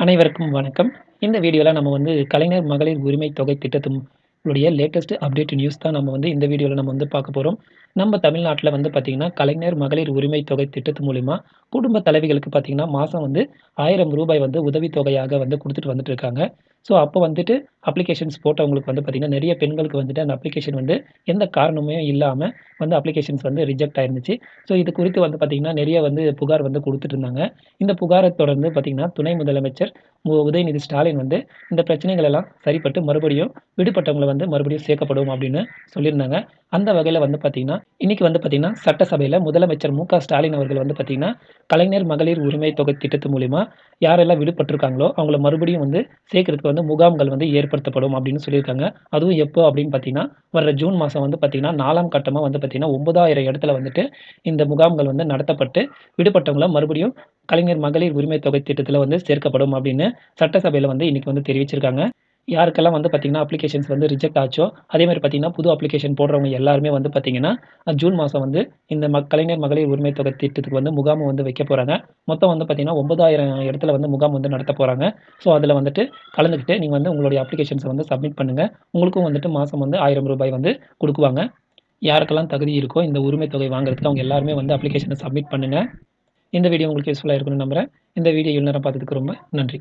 அனைவருக்கும் வணக்கம். இந்த வீடியோவில் நம்ம வந்து கலைஞர் மகளிர் உரிமை தொகை திட்டத்தினுடைய லேட்டஸ்ட் அப்டேட் நியூஸ் தான் நம்ம வந்து இந்த வீடியோவில் நம்ம வந்து பார்க்க போகிறோம் நம்ம தமிழ்நாட்டில் வந்து பார்த்திங்கன்னா கலைஞர் மகளிர் உரிமை தொகை திட்டத்து மூலிமா குடும்ப தலைவிகளுக்கு பார்த்திங்கன்னா மாதம் வந்து ஆயிரம் ரூபாய் வந்து உதவித்தொகையாக வந்து கொடுத்துட்டு வந்துட்டு இருக்காங்க. ஸோ அப்போ வந்துட்டு அப்ளிகேஷன்ஸ் போட்டவங்களுக்கு வந்து பார்த்திங்கன்னா நிறைய பெண்களுக்கு வந்துட்டு அந்த அப்ளிகேஷன் வந்து எந்த காரணமும் இல்லாமல் வந்து அப்ளிகேஷன்ஸ் வந்து ரிஜெக்ட் ஆயிருந்துச்சு. ஸோ இது குறித்து வந்து பார்த்திங்கன்னா நிறைய வந்து புகார் வந்து கொடுத்துட்டு இருந்தாங்க. இந்த புகாரை தொடர்ந்து பார்த்திங்கன்னா துணை முதலமைச்சர் மு- உதயநிதி ஸ்டாலின் வந்து இந்த பிரச்சனைகள் எல்லாம் சரிப்பட்டு மறுபடியும் விடுபட்டவங்களை வந்து மறுபடியும் சேர்க்கப்படும் அப்படின்னு சொல்லியிருந்தாங்க. அந்த வகையில் வந்து பார்த்திங்கன்னா இன்றைக்கி வந்து பார்த்திங்கன்னா சட்டசபையில் முதலமைச்சர் மு. ஸ்டாலின் அவர்கள் வந்து பார்த்திங்கன்னா கலைஞர் மகளிர் உரிமை தொகை திட்டத்து மூலிமா யாரெல்லாம் விடுபட்டிருக்காங்களோ அவங்கள மறுபடியும் வந்து சேர்க்கறதுக்கு வந்து முகாம்கள் வந்து ஏற்படுத்தப்படும் அப்படின்னு சொல்லியிருக்காங்க. அதுவும் எப்போ அப்படின்னு பார்த்தீங்கன்னா வர ஜூன் மாதம் வந்து பார்த்தீங்கன்னா நாலாம் கட்டமாக வந்து பார்த்தீங்கன்னா ஒன்பதாயிரம் இடத்துல வந்துட்டு இந்த முகாம்கள் வந்து நடத்தப்பட்டு விடுபட்டவங்கள மறுபடியும் கலைஞர் மகளிர் உரிமை தொகை திட்டத்தில் வந்து சேர்க்கப்படும் அப்படின்னு சட்டசபையில் வந்து இன்னைக்கு வந்து தெரிவிச்சிருக்காங்க. யாருக்கெல்லாம் வந்து பார்த்திங்கன்னா அப்ளிகேஷன்ஸ் வந்து ரிஜெக்ட் ஆச்சோ அதே மாதிரி பார்த்திங்கன்னா புது அப்ளிகேஷன் போடுறவங்க எல்லாருமே வந்து பார்த்திங்கன்னா ஜூன் மாதம் வந்து இந்த ம கலைஞர் மகளிர் உரிமை தொகை திட்டத்துக்கு வந்து முகாம் வந்து வைக்க போகிறாங்க மொத்தம் வந்து பார்த்திங்கன்னா ஒன்பதாயிரம் இடத்துல வந்து முகாம் வந்து நடத்த போகிறாங்க ஸோ அதில் வந்துட்டு கலந்துக்கிட்டு நீங்கள் வந்து உங்களுடைய அப்ளிகேஷன்ஸை வந்து சப்மிட் பண்ணுங்கள் உங்களுக்கும் வந்துட்டு மாதம் வந்து ஆயிரம் ரூபாய் வந்து கொடுக்குவாங்க. யாருக்கெல்லாம் தகுதி இருக்கோ இந்த உரிமை தொகை வாங்குறதுக்கு அவங்க எல்லாருமே வந்து அப்ளிகேஷனை சப்மிட் பண்ணுங்கள் இந்த வீடியோ உங்களுக்கு யூஸ்ஃபுல்லாக இருக்கும்னு நம்புகிறேன் இந்த வீடியோ இவ்வளோ நேரம் பார்த்ததுக்கு ரொம்ப நன்றி.